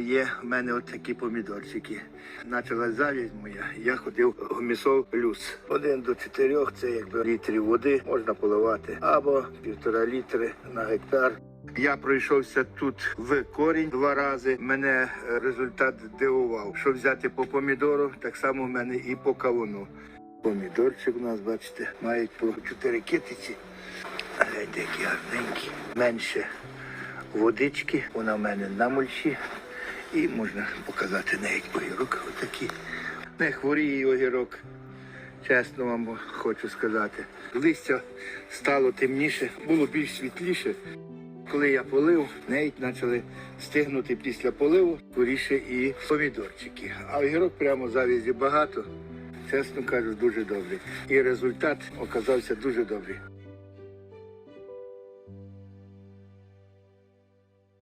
Є в мене от такі помідорчики. Почалась завість моя. Я ходив гомісол плюс. Один до чотирьох це якби літрів води можна поливати або півтора літри на гектар. Я пройшовся тут в корінь два рази. Мене е, результат дивував. Що взяти по помідору, так само в мене і по кавуну. Помідорчик у нас, бачите, мають по чотири китиці. Гляньте, які гарненькі. Менше водички, вона в мене на мульчі. І можна показати навіть огірок отакі. Не хворіє огірок. Чесно вам хочу сказати. Листя стало темніше, було більш світліше. Коли я полив, навіть почали стигнути після поливу скоріше і помідорчики. А огірок прямо завізі багато. Чесно кажу, дуже добрий. І результат оказався дуже добрий.